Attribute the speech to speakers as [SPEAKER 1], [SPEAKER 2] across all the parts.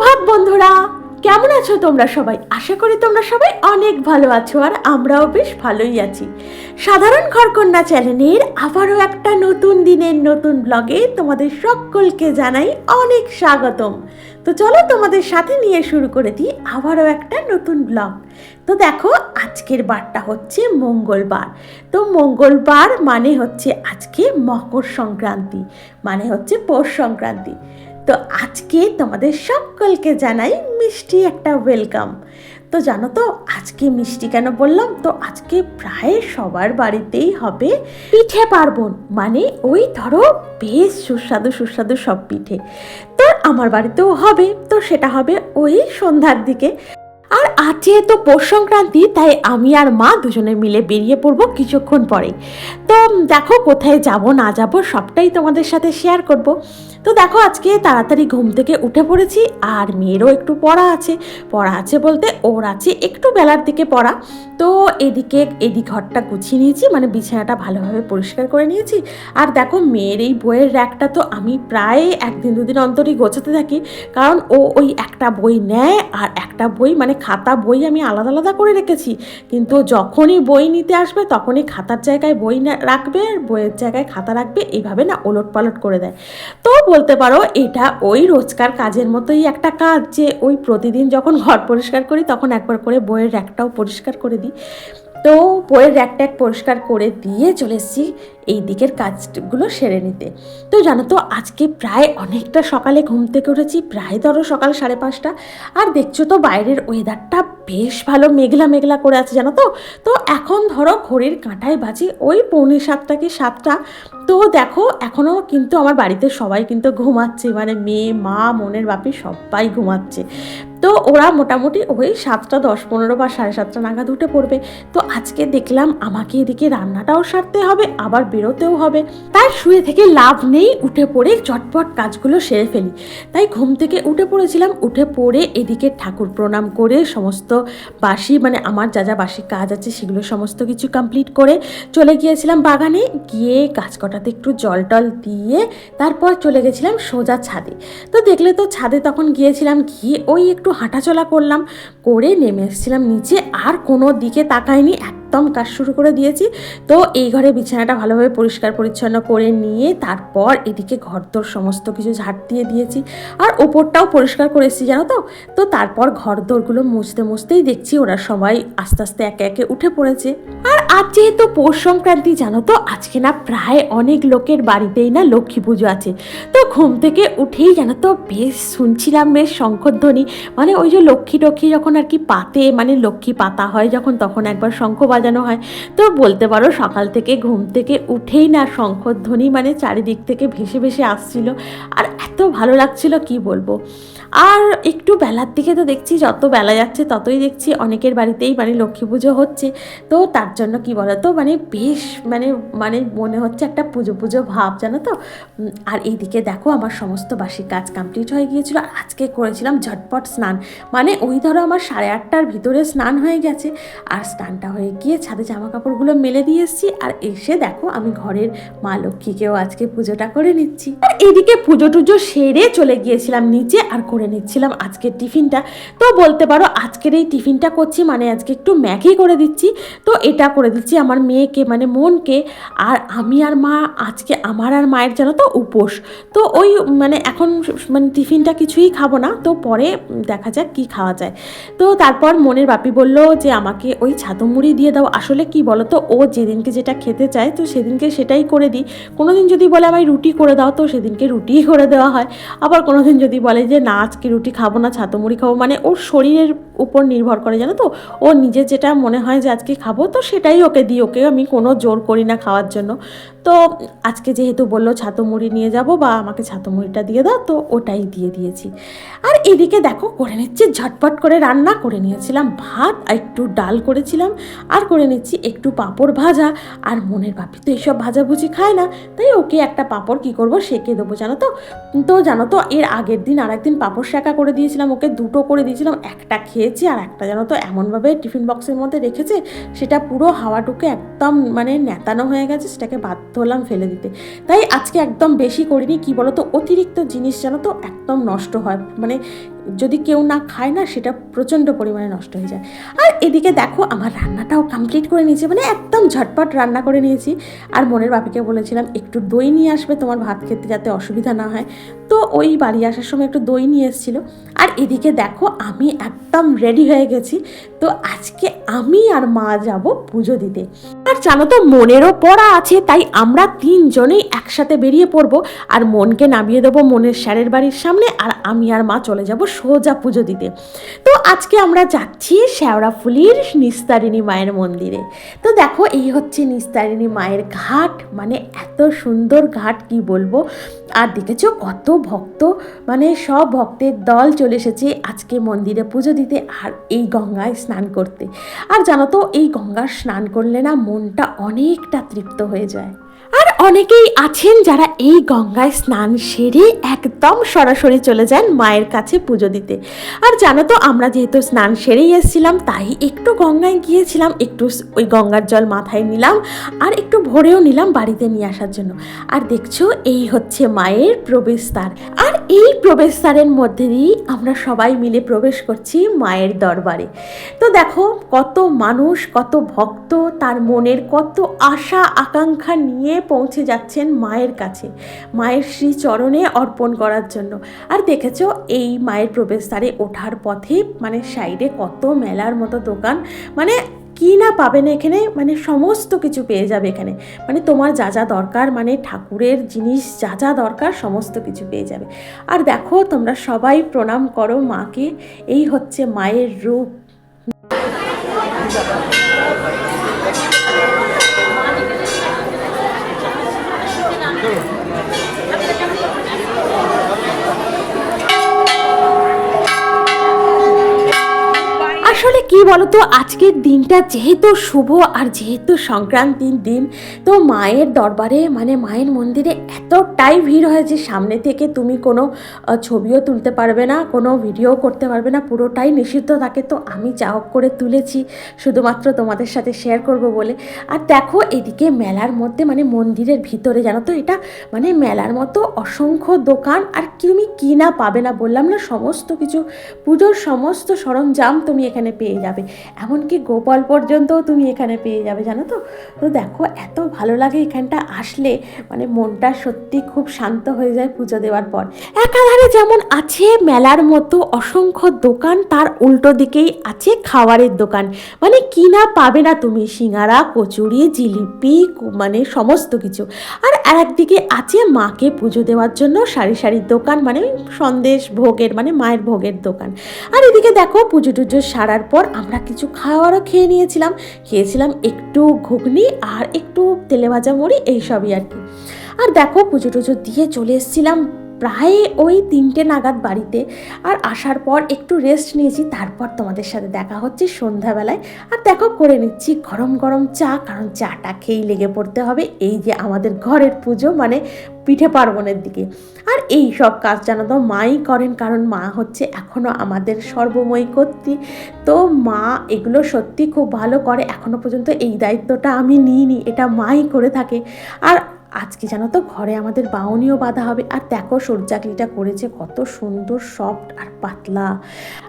[SPEAKER 1] বন্ধুরা, কেমন আছো তোমরা সবাই? আশা করি তোমরা সবাই অনেক ভালো আছো আর আমরাও বেশ ভালোই আছি। সাধারণ ঘরকন্যা চ্যানেলের আবারও একটা নতুন দিনের নতুন ব্লগে তোমাদের সকলকে জানাই অনেক স্বাগতম। তো চলো তোমাদের সাথে নিয়ে শুরু করে দিই আবারও একটা নতুন ব্লগ। তো দেখো, আজকের বারটা হচ্ছে মঙ্গলবার। তো মঙ্গলবার মানে হচ্ছে আজকে মকর সংক্রান্তি মানে হচ্ছে পৌষ সংক্রান্তি। তো আজকে তোমাদের সকলকে জানাই মিষ্টি একটা ওয়েলকাম তো জানো তো, আজকে মিষ্টি কেন বললাম? তো আজকে প্রায় সবার বাড়িতেই হবে পিঠে পার্বণ। মানে ওই ধরো বেশ সুস্বাদু সুস্বাদু সব পিঠে। তো আমার বাড়িতেও হবে, তো সেটা হবে ওই সন্ধ্যার দিকে। আর আজ যেহেতু পৌষ সংক্রান্তি, তাই আমি আর মা দুজনে মিলে বেরিয়ে পড়ব কিছুক্ষণ পরে। তো দেখো কোথায় যাব, না যাব, সবটাই তোমাদের সাথে শেয়ার করব। তো দেখো আজকে তাড়াতাড়ি ঘুম থেকে উঠে পড়েছি, আর মেয়েরও একটু পড়া আছে। পড়া আছে বলতে ওর আছে একটু বেলার দিকে পড়া। তো এদিকে, এদিক ঘরটা গুছিয়ে নিয়েছি মানে বিছানাটা ভালোভাবে পরিষ্কার করে নিয়েছি। আর দেখো মেয়ের এই বইয়ের র্যাকটা তো আমি প্রায় একদিন দুদিন অন্তরই গোছাতে থাকি। কারণ ও ওই একটা বই নেয়, আর একটা বই মানে খাতা বই আমি আলাদা আলাদা করে রেখেছি। কিন্তু যখনই বই নিতে আসবে, তখনই খাতার জায়গায় বই রাখবে আর বইয়ের জায়গায় খাতা রাখবে, এইভাবে না ওলট পালট করে দেয়। তো বলতে পারো, এটা ওই রোজকার কাজের মতোই একটা কাজ যে ওই প্রতিদিন যখন ঘর পরিষ্কার করি, তখন একবার করে বইয়ের র্যাকটাও পরিষ্কার করে দিই। তো বইয়ের র্যাক ট্যাক পরিষ্কার করে দিয়ে চলে এসেছি এই দিকের কাজগুলো সেরে নিতে। তো জানো তো, আজকে প্রায় অনেকটা সকালে ঘুম থেকে উঠেছি, প্রায় ধরো সকাল সাড়ে পাঁচটা। আর দেখছ তো, বাইরের ওয়েদারটা বেশ ভালো, মেঘলা মেঘলা করে আছে, জানো তো? তো এখন ধরো ঘড়ির কাঁটায় বাজে, ওই পৌনে সাতটা কি সাতটা। তো দেখো এখনও কিন্তু আমার বাড়িতে সবাই কিন্তু ঘুমাচ্ছে মানে মেয়ে, মা, মনের বাপি সবাই ঘুমাচ্ছে। তো ওরা মোটামুটি ওই সাতটা, দশ, পনেরো বা সাড়ে সাতটা নাগাদ উঠে পড়বে। তো আজকে দেখলাম আমাকে এদিকে রান্নাটাও সারতে হবে, আবার বেরোতেও হবে। তাই শুয়ে থেকে লাভ নেই, উঠে পড়ে চটপট কাজগুলো সেরে ফেলি। তাই ঘুম থেকে উঠে পড়েছিলাম, উঠে পড়ে এদিকে ঠাকুর প্রণাম করে সমস্ত বাসি মানে আমার যা যা বাসি কাজ আছে সেগুলো সমস্ত কিছু কমপ্লিট করে চলে গিয়েছিলাম বাগানে। গিয়ে গাছ কটাতে একটু জল টল দিয়ে তারপর চলে গেছিলাম সোজা ছাদে। তো দেখলে তো ছাদে তখন গিয়েছিলাম, গিয়ে ওই একটু হাঁটাচলা করলাম করে নেমে এসেছিলাম নিচে আর কোনো দিকে তাকায়নি একদম কাজ শুরু করে দিয়েছি। তো এই ঘরে বিছানাটা ভালোভাবে পরিষ্কার পরিচ্ছন্ন করে নিয়ে তারপর এদিকে ঘরদোর সমস্ত কিছু ঝাড় দিয়ে দিয়েছি। আর ওপরটাও পরিষ্কার করে এসেছি, জানো তো? তো তারপর ঘরদোরগুলো মুছতে মুছতেই দেখছি ওরা সবাই আস্তে আস্তে একে একে উঠে পড়েছে। আর আজ যেহেতু পৌষ সংক্রান্তি, জানো তো? আজকে না প্রায় অনেক লোকের বাড়িতেই না লক্ষ্মী পুজো আছে। তো ঘুম থেকে উঠেই, জানো তো? বেশ শুনছিলাম বেশ শঙ্খধ্বনি মানে ওই যে লক্ষ্মী টক্ষ্মী যখন আর কি পাতে মানে লক্ষ্মী পাতা হয় যখন, তখন একবার শঙ্খ বাজানো হয়। তো বলতে পারো সকাল থেকে ঘুম থেকে উঠেই না শঙ্খধ্বনি মানে চারিদিক থেকে ভেসে ভেসে আসছিল। আর এত ভালো লাগছিল, কি বলব? আর একটু বেলার দিকে তো দেখছি, যত বেলা যাচ্ছে ততই দেখছি অনেকের বাড়িতেই মানে লক্ষ্মী পুজো হচ্ছে। তো তার জন্য কি বলতো মানে বেশ মানে মানে মনে হচ্ছে একটা পুজো পুজো ভাব, জানো তো? আর এইদিকে দেখো আমার সমস্ত বাসি কাজ কমপ্লিট হয়ে গিয়েছিল, আর আজকে করেছিলাম ঝটপট স্নান। মানে ওই ধরো আমার সাড়ে আটটার ভিতরে স্নান হয়ে গেছে, আর স্নানটা হয়ে গিয়ে ছাদে জামা কাপড়গুলো মেলে দিয়ে এসেছি, আর এসে দেখো আমি ঘরের মা লক্ষ্মীকেও আজকে পুজোটা করে নিচ্ছি। আর এদিকে পুজো টুজো সেরে চলে গিয়েছিলাম নিচে, আর করে নিচ্ছিলাম আজকের টিফিনটা। তো বলতে পারো আজকের এই টিফিনটা করছি মানে আজকে একটু ম্যাগি করে দিচ্ছি। তো এটা করে দিচ্ছি আমার মেয়েকে মানে মনকে। আর আমি আর মা, আজকে আমার আর মায়ের যেন তো উপোস। তো ওই মানে এখন মানে টিফিনটা কিছুই খাব না। তো পরে দেখা যাক কি খাওয়া যায়। তো তারপর মনের বাপি বলল যে, আমাকে ওই ছাতু মুড়ি দিয়ে দাও। আসলে কি বলো তো, ও যেদিনকে যেটা খেতে চায়, তো সেদিনকে সেটাই করে দিই। কোনোদিন যদি বলে আমায় রুটি করে দাও, তো সেদিনকে রুটিই করে দেওয়া হয়। আবার কোনোদিন যদি বলে যে, না আজকে রুটি খাব না ছাতমুড়ি খাব মানে ওর শরীরের উপর নির্ভর করে, জানো তো? ও নিজের যেটা মনে হয় যে আজকে খাব, তো সেটাই ওকে দিই। ওকে আমি কোনো জোর করি না খাওয়ার জন্য। তো আজকে যেহেতু বলল ছাতু মুড়ি নিয়ে যাব বা আমাকে ছাতু মুড়িটা দিয়ে দাও, তো ওটাই দিয়ে দিয়েছি। আর এদিকে দেখো করে নিচ্ছি, ঝটপট করে রান্না করে নিয়েছিলাম ভাত, আর একটু ডাল করেছিলাম, আর করে নিচ্ছি একটু পাঁপড় ভাজা, আর মনের বাপি তো এইসব ভাজাভুজি খায় না, তাই ওকে একটা পাঁপড় কী করব সেকে দেবো, জানো তো? তো জানো তো, এর আগের দিন আর একদিন পাঁপড় শাঁকা করে দিয়েছিলাম, ওকে দুটো করে দিয়েছিলাম, একটা খেয়েছি আর একটা জানো তো এমনভাবে টিফিন বক্সের মধ্যে রেখেছে, সেটা পুরো হাওয়াটুকে একদম মানে নেতানো হয়ে গেছে, সেটাকে বাধ্য হলাম ফেলে দিতে। তাই আজকে একদম বেশি করিনি, কি বলো তো অতিরিক্ত জিনিস যেন তো একদম নষ্ট হয়। মানে যদি কেউ না খায় না, সেটা প্রচণ্ড পরিমাণে নষ্ট হয়ে যায়। আর এদিকে দেখো, আমার রান্নাটাও কমপ্লিট করে নিয়েছি মানে একদম ঝটপট রান্না করে নিয়েছি। আর মনের বাপিকে বলেছিলাম, একটু দই নিয়ে আসবে তোমার ভাত খেতে যাতে অসুবিধা না হয়। তো ওই বাড়ি আসার সময় একটু দই নিয়ে এসেছিল। আর এদিকে দেখো, আমি একদম রেডি হয়ে গেছি। তো আজকে আমি আর মা যাব পুজো দিতে। আর জানো তো, মনেরও পড়া আছে, তাই আমরা তিনজনেই একসাথে বেরিয়ে পড়ব। আর মনকে নামিয়ে দেবো মনের স্যারের বাড়ির সামনে, আর আমি আর মা চলে যাব সোজা পুজো দিতে। তো আজকে আমরা যাচ্ছি শেওড়াফুলির নিস্তারিণী মায়ের মন্দিরে। তো দেখো, এই হচ্ছে নিস্তারিণী মায়ের ঘাট। মানে এত সুন্দর ঘাট, কি বলব? আর দেখেছ কত ভক্ত? মানে সব ভক্তের দল চলে এসেছে আজকে মন্দিরে পুজো দিতে আর এই গঙ্গায় স্নান করতে। আর জানো তো, এই গঙ্গার স্নান করলে না মনটা অনেকটা তৃপ্ত হয়ে যায়। আর অনেকেই আছেন যারা এই গঙ্গায় স্নান সেরে একদম সরাসরি চলে যান মায়ের কাছে পুজো দিতে। আর জানো তো, আমরা যেহেতু স্নান সেরেই এসেছিলাম, তাই একটু গঙ্গায় গিয়েছিলাম, একটু ওই গঙ্গার জল মাথায় নিলাম, আর একটু ভরেও নিলাম বাড়িতে নিয়ে আসার জন্য। আর দেখছ, এই হচ্ছে মায়ের প্রবেশদ্বার। আর এই প্রবেশদ্বারের মধ্যে দিয়েই আমরা সবাই মিলে প্রবেশ করছি মায়ের দরবারে। তো দেখো, কত মানুষ, কত ভক্ত, তার মনের কত আশা, আকাঙ্ক্ষা নিয়ে পৌঁছে যাচ্ছেন মায়ের কাছে, মায়ের শ্রী চরণে অর্পণ করার জন্য। আর দেখেছ, এই মায়ের প্রবেশদ্বারে ওঠার পথে মানে সাইডে কত মেলার মতো দোকান মানে কি না পাবে না এখানে মানে সমস্ত কিছু পেয়ে যাবে এখানে। মানে তোমার যা যা দরকার মানে ঠাকুরের জিনিস যা যা দরকার, সমস্ত কিছু পেয়ে যাবে। আর দেখো, তোমরা সবাই প্রণাম করো মাকে, এই হচ্ছে মায়ের রূপ। আসলে কি বলতো, আজকের দিনটা যেহেতু শুভ আর যেহেতু সংক্রান্তির দিন, তো মায়ের দরবারে মানে মায়ের মন্দিরে এতটাই ভিড় হয় যে সামনে থেকে তুমি কোনো ছবিও তুলতে পারবে না, কোনো ভিডিও করতে পারবে না, পুরোটাই নিষিদ্ধ থাকে। তো আমি যা করে তুলেছি, শুধুমাত্র তোমাদের সাথে শেয়ার করব বলে। আর দেখো, এদিকে মেলার মধ্যে মানে মন্দিরের ভিতরে, জানো তো এটা মানে মেলার মতো অসংখ্য দোকান, আর তুমি কি না পাবে না বললাম না, সমস্ত কিছু, পুজোর সমস্ত সরঞ্জাম তুমি এখানে পেয়ে যাবে। এমনকি গোপাল পর্যন্তও তুমি এখানে পেয়ে যাবে, জানো তো? তো দেখো, এত ভালো লাগে এখানটা আসলে। মানে মনটা সত্যি খুব শান্ত হয়ে যায় পুজো দেওয়ার পর। একাধারে যেমন আছে মেলার মতো অসংখ্য দোকান, তার উল্টো দিকেই আছে খাবারের দোকান। মানে কি না পাবে না তুমি? সিঙ্গারা, কচুরি, জিলিপি মানে সমস্ত কিছু। আর একদিকে আছে মাকে পুজো দেওয়ার জন্য সারি সারি দোকান মানে সন্দেশ ভোগের মানে মায়ের ভোগের দোকান। আর এদিকে দেখো পুজো টুজো সারার পর আমরা কিছু খাওয়ারও খেয়ে নিয়েছিলাম। খেয়েছিলাম একটু ঘুগনি আর একটু তেলে ভাজা মুড়ি, এইসবই আর কি। আর দেখো পুজো টুজো দিয়ে চলে এসেছিলাম। প্রায় ওই তিনটে নাগাদ বাড়িতে আর আসার পর একটু রেস্ট নিয়েছি, তারপর তোমাদের সাথে দেখা হচ্ছে সন্ধ্যাবেলায়। আর দেখো, করে নিচ্ছি গরম গরম চা, কারণ চাটা খেয়েই লেগে পড়তে হবে। এই যে আমাদের ঘরের পুজো মানে পিঠে পার্বণের দিকে। আর এই সব কাজ জানো তো, মাই করেন, কারণ মা হচ্ছে এখনও আমাদের সর্বময়ী কর্ত্রী। তো মা এগুলো সত্যি খুব ভালো করে। এখনও পর্যন্ত এই দায়িত্বটা আমি নিইনি, এটা মাই করে থাকে। আর আজকে জানো তো ঘরে আমাদের বাউনিও বাঁধা হবে। আর দেখো, সূর্যাকলিটা করেছে কত সুন্দর সফট আর পাতলা।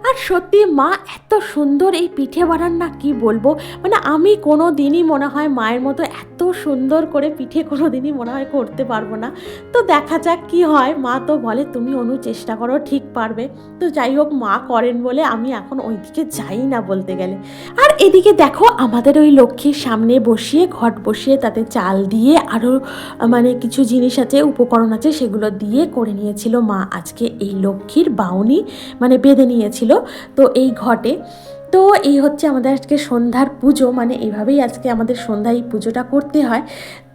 [SPEAKER 1] আর সত্যি মা এত সুন্দর এই পিঠে বানান না কি বলব? মানে আমি কোনো দিনই মনে হয় মায়ের মতো এত সুন্দর করে পিঠে কোনো দিনই মনে হয় করতে পারব না। তো দেখা যাক কি হয়। মা তো বলে, তুমি অনু চেষ্টা করো, ঠিক পারবে। তো যাই হোক, মা করেন বলে আমি এখন ওইদিকে যাই না বলতে গেলে। আর এদিকে দেখো, আমাদের ওই লক্ষ্মীর সামনে বসিয়ে, ঘট বসিয়ে তাতে চাল দিয়ে আরও মানে কিছু জিনিস আছে, উপকরণ আছে, সেগুলো দিয়ে করে নিয়েছিল মা আজকে এই লক্ষ্মীর বাউনি। মানে বেঁধে নিয়েছিল। তো এই ঘটে। তো এই হচ্ছে আমাদের আজকে সন্ধ্যার পুজো মানে এইভাবেই আজকে আমাদের সন্ধ্যায় এই পুজোটা করতে হয়।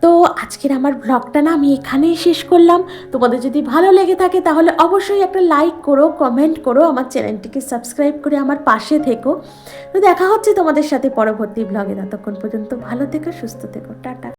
[SPEAKER 1] তো আজকের আমার ব্লগটা না আমি এখানেই শেষ করলাম। তোমাদের যদি ভালো লেগে থাকে তাহলে অবশ্যই একটা লাইক করো, কমেন্ট করো, আমার চ্যানেলটিকে সাবস্ক্রাইব করে আমার পাশে থেকো। তো দেখা হচ্ছে তোমাদের সাথে পরবর্তী ব্লগে। ততক্ষণ পর্যন্ত ভালো থেকো, সুস্থ থেকো। টাটা।